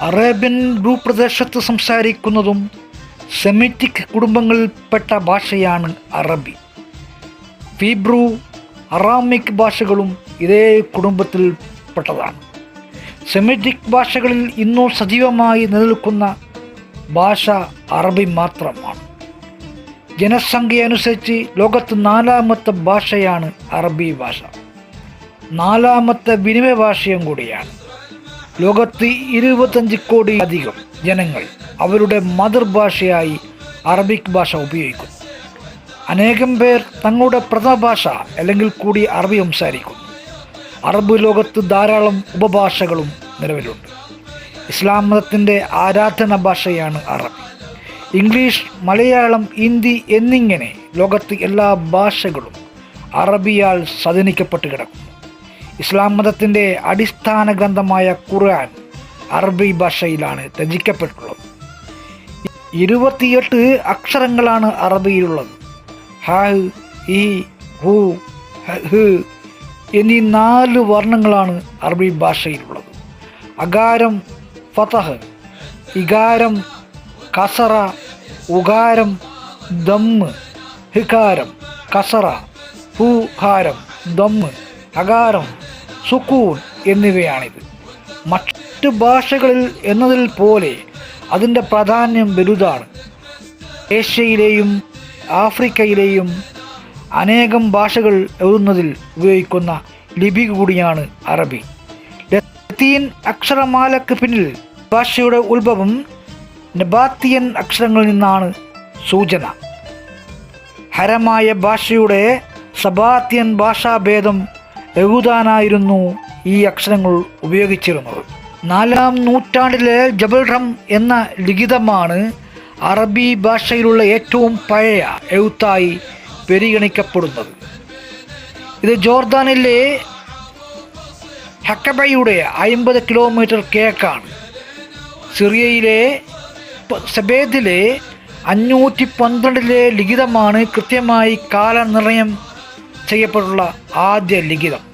Arabian ഭൂപ്രദേശത്ത് സംസാരിക്കുന്നതും Semitic കുടുംബങ്ങളിൽപ്പെട്ട ഭാഷയാണ് അറബി. ഫീബ്രു അറാമിക് ഭാഷകളും ഇതേ കുടുംബത്തിൽപ്പെട്ടതാണ്. സെമിറ്റിക് ഭാഷകളിൽ ഇന്നും സജീവമായി നിലനിൽക്കുന്ന ഭാഷ അറബി മാത്രമാണ്. ജനസംഖ്യ അനുസരിച്ച് ലോകത്ത് നാലാമത്തെ ഭാഷയാണ് അറബി ഭാഷ. നാലാമത്തെ വിനിമയ ഭാഷയും കൂടിയാണ്. ലോകത്ത് ഇരുപത്തഞ്ച് കോടി അധികം ജനങ്ങൾ അവരുടെ മാതൃഭാഷയായി അറബിക് ഭാഷ ഉപയോഗിക്കുന്നു. അനേകം പേർ തങ്ങളുടെ പ്രഥമ ഭാഷ അല്ലെങ്കിൽ കൂടി അറബി സംസാരിക്കുന്നു. അറബ് ലോകത്ത് ധാരാളം ഉപഭാഷകളും നിലവിലുണ്ട്. ഇസ്ലാം മതത്തിന്റെ ആരാധന ഭാഷയാണ് അറബി. ഇംഗ്ലീഷ് മലയാളം ഹിന്ദി എന്നിങ്ങനെ ലോകത്ത് എല്ലാ ഭാഷകളും അറബിയാൽ സ്വാധീനിക്കപ്പെട്ട് കിടക്കുന്നു. ഇസ്ലാം മതത്തിന്റെ അടിസ്ഥാന ഗ്രന്ഥമായ ഖുർആൻ അറബി ഭാഷയിലാണ് രചിക്കപ്പെട്ടുള്ളത്. ഇരുപത്തിയെട്ട് അക്ഷരങ്ങളാണ് അറബിയിലുള്ളത്. ഹ ഇ ഹു ഹ, എന്നീ നാല് വർണങ്ങളാണ് അറബി ഭാഷയിലുള്ളത്. അകാരം ഫതഹ് ഇകാരം കസറ ഉകാരം ദമ്മ് ഹികാരം കസറ ഹുഹാരം ദമ്മ് അകാരം സുക്കൂൺ എന്നിവയാണിത്. മറ്റ് ഭാഷകളിൽ എന്നതിൽ പോലെ അതിന്റെ പ്രാധാന്യം വലുതാണ്. ഏഷ്യയിലെയും ആഫ്രിക്കയിലെയും അനേകം ഭാഷകൾ എഴുതുന്നതിൽ ഉപയോഗിക്കുന്ന ലിപി കൂടിയാണ് അറബി. ലത്തീൻ അക്ഷരമാലയ്ക്ക് പിന്നിൽ ഭാഷയുടെ ഉത്ഭവം നബാത്തിയൻ അക്ഷരങ്ങളിൽ നിന്നാണ് സൂചന. ഹരമായ ഭാഷയുടെ സബാത്തിയൻ ഭാഷാഭേദം എഴുതാനായിരുന്നു ഈ അക്ഷരങ്ങൾ ഉപയോഗിച്ചിരുന്നത്. നാലാം നൂറ്റാണ്ടിലെ ജബൽ റം എന്ന ലിഖിതമാണ് അറബി ഭാഷയിലുള്ള ഏറ്റവും പഴയ എഴുത്തായി പരിഗണിക്കപ്പെടുന്നത്. ഇത് ജോർദാനിലെ ഹക്കബയുടെ അമ്പത് കിലോമീറ്റർ കിഴക്കാണ്. സിറിയയിലെ സെബേദിലെ അഞ്ഞൂറ്റി പന്ത്രണ്ടിലെ ലിഖിതമാണ് കൃത്യമായി കാലനിർണയം ചെയ്യപ്പെട്ടുള്ള ആദ്യ ലിഖിതം.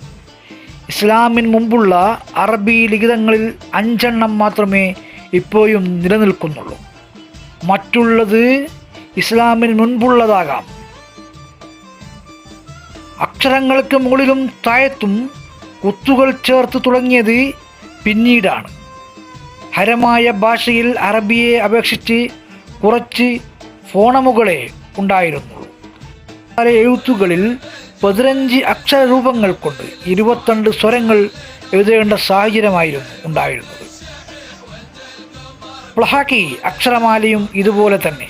ഇസ്ലാമിന് മുമ്പുള്ള അറബി ലിഖിതങ്ങളിൽ അഞ്ചെണ്ണം മാത്രമേ ഇപ്പോഴും നിലനിൽക്കുന്നുള്ളൂ. മറ്റുള്ളത് ഇസ്ലാമിന് മുൻപുള്ളതാകാം. അക്ഷരങ്ങൾക്ക് മുകളിലും താഴത്തും കുത്തുകൾ ചേർത്ത് തുടങ്ങിയത് പിന്നീടാണ്. ഹരമായ ഭാഷയിൽ അറബിയെ അപേക്ഷിച്ച് കുറച്ച് ഫോണമുകളെ ഉണ്ടായിരുന്നുള്ളൂ. പല എഴുത്തുകളിൽ പതിനഞ്ച് അക്ഷരരൂപങ്ങൾ കൊണ്ട് ഇരുപത്തിരണ്ട് സ്വരങ്ങൾ എഴുതേണ്ട സാഹചര്യമായിരുന്നു ഉണ്ടായിരുന്നത്. പ്ലഹാക്കി അക്ഷരമാലയും ഇതുപോലെ തന്നെ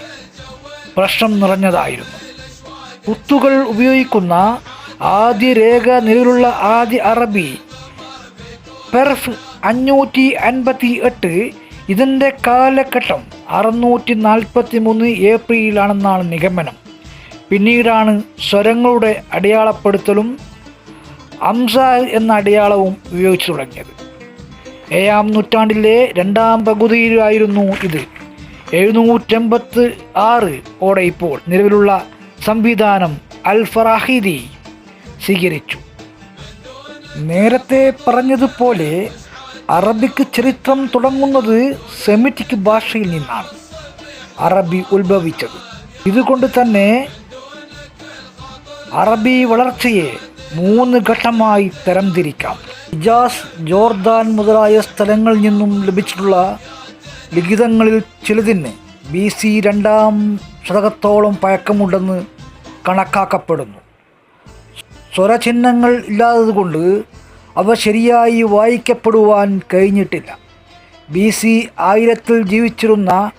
പ്രശ്നം നിറഞ്ഞതായിരുന്നു. കുത്തുകൾ ഉപയോഗിക്കുന്ന ആദ്യ രേഖ നിലവിലുള്ള ആദ്യ അറബി പെർഫ് അഞ്ഞൂറ്റി അൻപത്തി എട്ട് ഇതിന്റെ കാലഘട്ടം അറുന്നൂറ്റി നാൽപ്പത്തി മൂന്ന് ഏപ്രിലാണെന്നാണ് നിഗമനം. പിന്നീടാണ് സ്വരങ്ങളുടെ അടയാളപ്പെടുത്തലും അംസ എന്ന അടയാളവും ഉപയോഗിച്ചു തുടങ്ങിയത്. ഏഴാം നൂറ്റാണ്ടിലെ രണ്ടാം പകുതിയിലായിരുന്നു ഇത്. എഴുന്നൂറ്റമ്പത്ത് ആറ് ഓടെ ഇപ്പോൾ നിലവിലുള്ള സംവിധാനം അൽ ഫറാഹിദി സ്വീകരിച്ചു. നേരത്തെ പറഞ്ഞതുപോലെ അറബിക്ക് ചരിത്രം തുടങ്ങുന്നത് സെമിറ്റിക് ഭാഷയിൽ നിന്നാണ്. അറബി ഉത്ഭവിച്ചത്. ഇതുകൊണ്ട് തന്നെ അറബി വളർച്ചയെ മൂന്ന് ഘട്ടമായി തരംതിരിക്കാം. ഇജാസ് ജോർദാൻ മുതലായ സ്ഥലങ്ങളിൽ നിന്നും ലഭിച്ചിട്ടുള്ള ലിഖിതങ്ങളിൽ ചിലതിന് ബി സി രണ്ടാം ശതകത്തോളം പഴക്കമുണ്ടെന്ന് കണക്കാക്കപ്പെടുന്നു. സ്വരചിഹ്നങ്ങൾ ഇല്ലാത്തതുകൊണ്ട് അവ ശരിയായി വായിക്കപ്പെടുവാൻ കഴിഞ്ഞിട്ടില്ല. ബി സി ആയിരത്തിൽ ജീവിച്ചിരുന്ന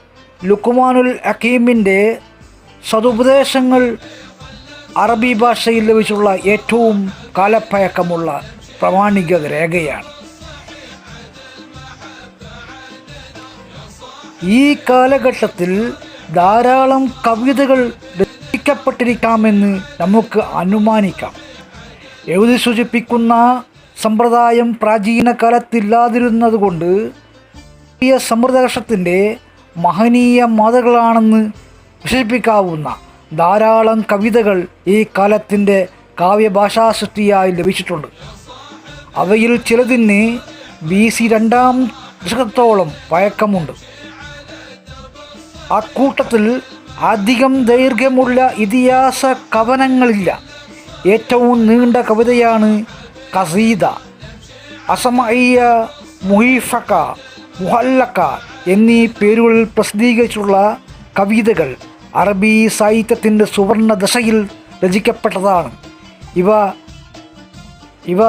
ലുക്കുമാനുൽ അക്കീമിന്റെ സതുപദേശങ്ങൾ അറബി ഭാഷയിൽ ലഭിച്ചുള്ള ഏറ്റവും കാലപ്പഴക്കമുള്ള പ്രമാണിക രേഖയാണ്. ഈ കാലഘട്ടത്തിൽ ധാരാളം കവിതകൾ രചിക്കപ്പെട്ടിരിക്കാമെന്ന് നമുക്ക് അനുമാനിക്കാം. എഴുതി സൂചിപ്പിക്കുന്ന സമ്പ്രദായം പ്രാചീന കാലത്തില്ലാതിരുന്നതുകൊണ്ട് ഈ സമ്പ്രദായത്തിന്റെ മഹനീയ മാതകളാണെന്ന് വിശേഷിപ്പിക്കാവുന്ന ധാരാളം കവിതകൾ ഈ കാലത്തിന്റെ കാവ്യഭാഷാ സൃഷ്ടിയായി ലഭിച്ചിട്ടുണ്ട്. അവയിൽ ചിലതിന് ബി സി രണ്ടാം ദശകത്തോളം പഴക്കമുണ്ട്. അക്കൂട്ടത്തിൽ അധികം ദൈർഘ്യമുള്ള ഇതിഹാസ കവനങ്ങളില്ല. ഏറ്റവും നീണ്ട കവിതയാണ് കസീദ അസമയ്യ മുഹീഫക്ക മുഹല്ലക്ക എന്നീ പേരുകളിൽ പ്രസിദ്ധീകരിച്ചുള്ള കവിതകൾ. അറബി സാഹിത്യത്തിന്റെ സുവർണ ദശയിൽ രചിക്കപ്പെട്ടതാണ്. ഇവ ഇവ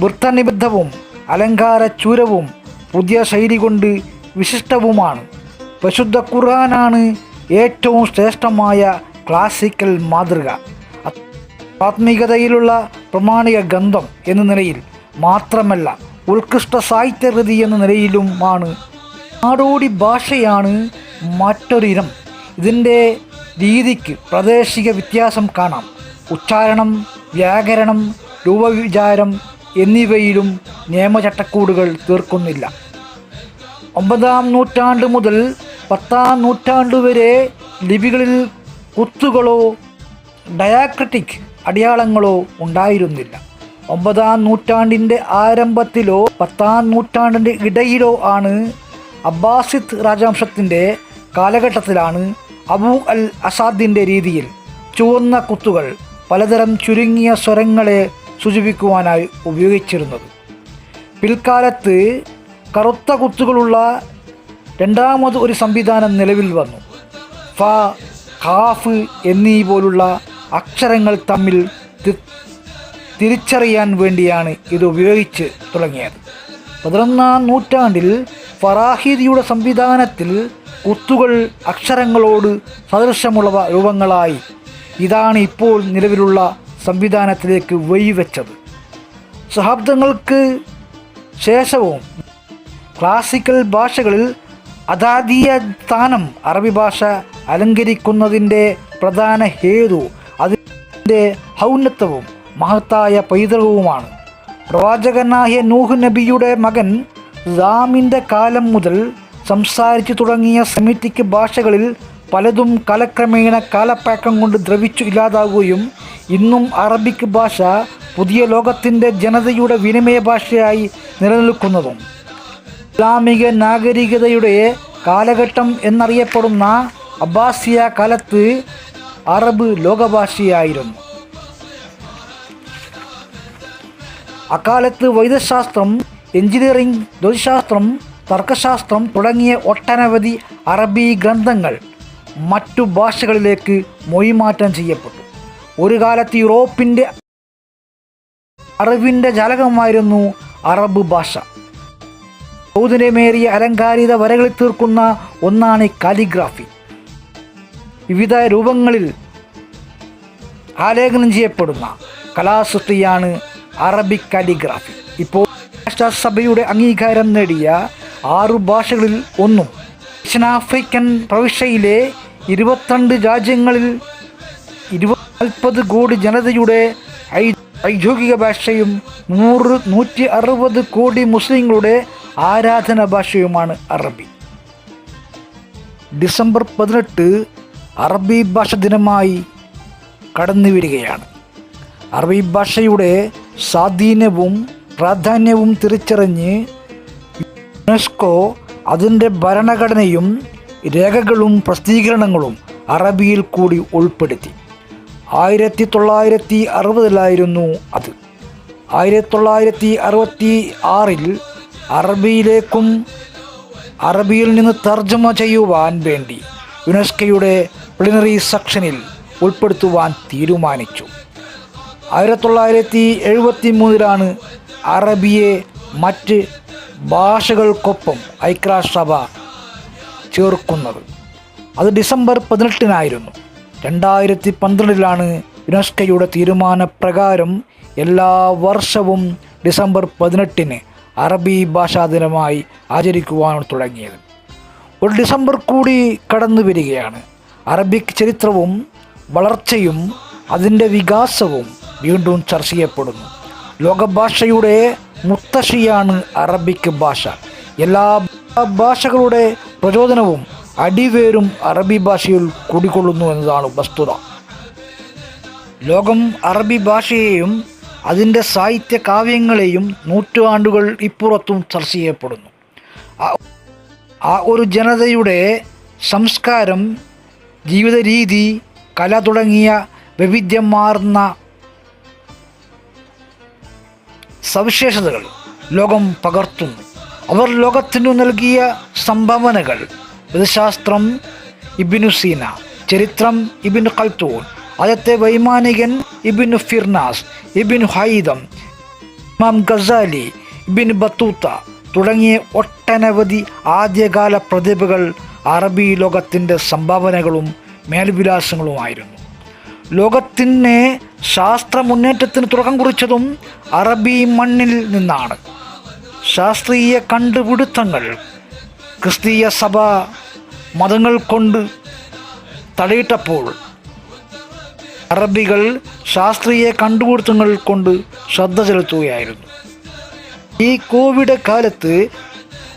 വൃത്തനിബദ്ധവും അലങ്കാര ചൂരവും പുതിയ ശൈലി കൊണ്ട് വിശിഷ്ടവുമാണ്. പരിശുദ്ധ ഖുർആനാണ് ഏറ്റവും ശ്രേഷ്ഠമായ ക്ലാസിക്കൽ മാതൃക. ആത്മീകതയിലുള്ള പ്രമാണിക ഗന്ധം എന്ന നിലയിൽ മാത്രമല്ല ഉത്കൃഷ്ട സാഹിത്യകൃതി എന്ന നിലയിലുമാണ് നാടോടി ഭാഷയാണ് മറ്റൊരിനം. ഇതിന്റെ രീതിക്ക് പ്രാദേശിക വ്യത്യാസം കാണാം. ഉച്ചാരണം വ്യാകരണം രൂപവിചാരം എന്നിവയിലും നിയമചട്ടക്കൂടുകൾ തീർക്കുന്നില്ല. ഒമ്പതാം നൂറ്റാണ്ട് മുതൽ പത്താം നൂറ്റാണ്ട് വരെ ലിപികളിൽ കുത്തുകളോ ഡയാക്രിറ്റിക് അടയാളങ്ങളോ ഉണ്ടായിരുന്നില്ല. ഒമ്പതാം നൂറ്റാണ്ടിന്റെ ആരംഭത്തിലോ പത്താം നൂറ്റാണ്ടിന്റെ ഇടയിലോ ആണ് അബ്ബാസിദ് രാജവംശത്തിന്റെ കാലഘട്ടത്തിലാണ് അബു അൽ അസാദിന്റെ രീതിയിൽ ചുവന്ന കുത്തുകൾ പലതരം ചുരുങ്ങിയ സ്വരങ്ങളെ സൂചിപ്പിക്കുവാനായി ഉപയോഗിച്ചിരുന്നത്. പിൽക്കാലത്ത് കറുത്ത കുത്തുകളുള്ള രണ്ടാമത് ഒരു സംവിധാനം നിലവിൽ വന്നു. ഫ ഖാഫ് എന്നീ പോലുള്ള അക്ഷരങ്ങൾ തമ്മിൽ തിരിച്ചറിയാൻ വേണ്ടിയാണ് ഇത് ഉപയോഗിച്ച് തുടങ്ങിയത്. പതിനൊന്നാം നൂറ്റാണ്ടിൽ ഫറാഹിദിയുടെ സംവിധാനത്തിൽ കുത്തുകൾ അക്ഷരങ്ങളോട് സദൃശമുള്ള രൂപങ്ങളായി. ഇതാണ് ഇപ്പോൾ നിലവിലുള്ള സംവിധാനത്തിലേക്ക് വഴിവെച്ചത്. ശതാബ്ദങ്ങൾക്ക് ശേഷവും ക്ലാസിക്കൽ ഭാഷകളിൽ അതാതീയ സ്ഥാനം അറബി ഭാഷ അലങ്കരിക്കുന്നതിന്റെ പ്രധാന ഹേതു അതിന്റെ ഔന്നത്വവും മഹത്തായ പൈതൃകവുമാണ്. പ്രവാചകനായ നൂഹ് നബിയുടെ മകൻ റാമിന്റെ കാലം മുതൽ സംസാരിച്ചു തുടങ്ങിയ സെമിറ്റിക് ഭാഷകളിൽ പലതും കാലക്രമേണ കാലപ്പാക്കം കൊണ്ട് ദ്രവിച്ചു ഇല്ലാതാവുകയും ഇന്നും അറബിക് ഭാഷ പുതിയ ലോകത്തിന്റെ ജനതയുടെ വിനിമയ ഭാഷയായി നിലനിൽക്കുന്നതും. ഇസ്ലാമിക നാഗരികതയുടെ കാലഘട്ടം എന്നറിയപ്പെടുന്ന അബ്ബാസിയ കാലത്ത് അറബ് ലോകഭാഷയായിരുന്നു. അക്കാലത്ത് വൈദ്യശാസ്ത്രം എഞ്ചിനീയറിംഗ് ജ്യോതിശാസ്ത്രം തർക്കശാസ്ത്രം തുടങ്ങിയ ഒട്ടനവധി അറബി ഗ്രന്ഥങ്ങൾ മറ്റു ഭാഷകളിലേക്ക് മൊഴിമാറ്റം ചെയ്യപ്പെട്ടു. ഒരു കാലത്ത് യൂറോപ്പിന്റെ അറിവിന്റെ ജാലകമായിരുന്നു അറബ് ഭാഷ. സൗന്ദര്യമേറിയ അലങ്കാരിത വരകളിൽ തീർക്കുന്ന ഒന്നാണ് കാലിഗ്രാഫി. വിവിധ രൂപങ്ങളിൽ ആലേഖനം ചെയ്യപ്പെടുന്ന കലാസൃഷ്ടിയാണ് അറബിക് കാലിഗ്രാഫി. ഇപ്പോൾ രാഷ്ട്രസഭയുടെ അംഗീകാരം നേടിയ ആറു ഭാഷകളിൽ ഒന്നും ദക്ഷിണാഫ്രിക്കൻ പ്രവിശ്യയിലെ ഇരുപത്തിരണ്ട് രാജ്യങ്ങളിൽ ഇരുപത് നാൽപ്പത് കോടി ജനതയുടെ ഔദ്യോഗിക ഭാഷയും നൂറ് നൂറ്റി അറുപത് കോടി മുസ്ലിങ്ങളുടെ ആരാധന ഭാഷയുമാണ് അറബി. ഡിസംബർ പതിനെട്ട് അറബി ഭാഷ ദിനമായി കടന്നു വരികയാണ് അറബി ഭാഷയുടെ സ്വാധീനവും പ്രാധാന്യവും തിരിച്ചറിഞ്ഞ് യുനെസ്കോ അതിന്റെ ഭരണഘടനയും രേഖകളും പ്രസിദ്ധീകരണങ്ങളും അറബിയിൽ കൂടി ഉൾപ്പെടുത്തി. ആയിരത്തി തൊള്ളായിരത്തി അറുപതിലായിരുന്നു അത്. ആയിരത്തി തൊള്ളായിരത്തി അറുപത്തി ആറിൽ അറബിയിലേക്കും അറബിയിൽ നിന്ന് തർജമ ചെയ്യുവാൻ വേണ്ടി യുനെസ്കോയുടെ പ്ലിനറി സെക്ഷനിൽ ഉൾപ്പെടുത്തുവാൻ തീരുമാനിച്ചു. ആയിരത്തി തൊള്ളായിരത്തി എഴുപത്തി മൂന്നിലാണ് അറബിയെ മറ്റ് ഭാഷകൾക്കൊപ്പം ഐക്യരാഷ്ട്രസഭ ചേർക്കുന്നത്. അത് ഡിസംബർ പതിനെട്ടിനായിരുന്നു. രണ്ടായിരത്തി പന്ത്രണ്ടിലാണ് യുനെസ്കോയുടെ തീരുമാനപ്രകാരം എല്ലാ വർഷവും ഡിസംബർ പതിനെട്ടിന് അറബി ഭാഷാ ദിനമായി ആചരിക്കുവാൻ തുടങ്ങിയത്. ഒരു ഡിസംബർ കൂടി കടന്നു വരികയാണ്. അറബിക് ചരിത്രവും വളർച്ചയും അതിന്റെ വികാസവും വീണ്ടും ചർച്ച ചെയ്യപ്പെടുന്നു. ലോകഭാഷയുടെ മുത്തശ്ശിയാണ് അറബിക് ഭാഷ. എല്ലാ ഭാഷകളുടെ പ്രചോദനവും അടിവേരും അറബി ഭാഷയിൽ കുടികൊള്ളുന്നു എന്നതാണ് വസ്തുത. ലോകം അറബി ഭാഷയെയും അതിന്റെ സാഹിത്യ കാവ്യങ്ങളെയും നൂറ്റാണ്ടുകൾ ഇപ്പുറത്തും ചർച്ച ചെയ്യപ്പെടുന്നു. ആ- ഒരു ജനതയുടെ സംസ്കാരം ജീവിത രീതി കല തുടങ്ങിയ വൈവിധ്യമാർന്ന സവിശേഷതകൾ ലോകം പകർത്തുന്നു. അവർ ലോകത്തിനു നൽകിയ സംഭാവനകൾ. ഗണിതശാസ്ത്രം ഇബിനു സീന ചരിത്രം ഇബിൻ കൽത്തൂൺ ആദ്യത്തെ വൈമാനികൻ ഇബിനു ഫിർനാസ് ഇബിൻ ഹൈദം ഇമാം ഗസാലി ഇബിൻ ബത്തൂത്ത തുടങ്ങിയ ഒട്ടനവധി ആദ്യകാല പ്രതിഭകൾ അറബി ലോകത്തിന്റെ സംഭാവനകളും മേൽവിലാസങ്ങളുമായിരുന്നു. ലോകത്തിനെ ശാസ്ത്ര മുന്നേറ്റത്തിന് തുടക്കം കുറിച്ചതും അറബി മണ്ണിൽ നിന്നാണ്. ശാസ്ത്രീയ കണ്ടുപിടുത്തങ്ങൾ ക്രിസ്തീയ സഭ മതങ്ങൾ കൊണ്ട് തടയിട്ടപ്പോൾ അറബികൾ ശാസ്ത്രീയ കണ്ടുപിടുത്തങ്ങൾ കൊണ്ട് ശ്രദ്ധ ചെലുത്തുകയായിരുന്നു. ഈ കോവിഡ് കാലത്ത്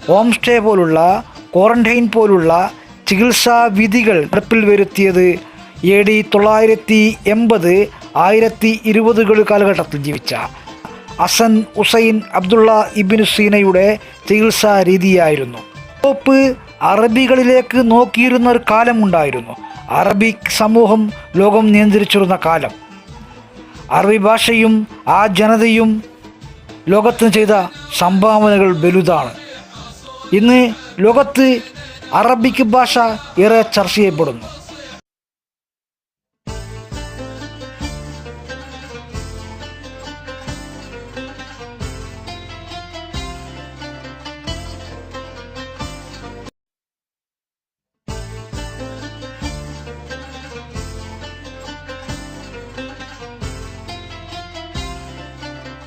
ഹോം സ്റ്റേ പോലുള്ള ക്വാറന്റൈൻ പോലുള്ള ചികിത്സാ വിധികൾ നടപ്പിൽ വരുത്തിയത് എ ഡി തൊള്ളായിരത്തി എൺപത് ആയിരത്തി ഇരുപതുകൾ കാലഘട്ടത്തിൽ ജീവിച്ച അസൻ ഹുസൈൻ അബ്ദുള്ള ഇബിൻ സീനയുടെ ചികിത്സാ രീതിയായിരുന്നു. യൂറോപ്പ് അറബികളിലേക്ക് നോക്കിയിരുന്ന ഒരു കാലമുണ്ടായിരുന്നു. അറബിക് സമൂഹം ലോകം നിയന്ത്രിച്ചിരുന്ന കാലം. അറബി ഭാഷയും ആ ജനതയും ലോകത്തിന് ചെയ്ത സംഭാവനകൾ വലുതാണ്. ഇന്ന് ലോകത്ത് അറബിക് ഭാഷ ഏറെ ചർച്ച ചെയ്യപ്പെടുന്നു.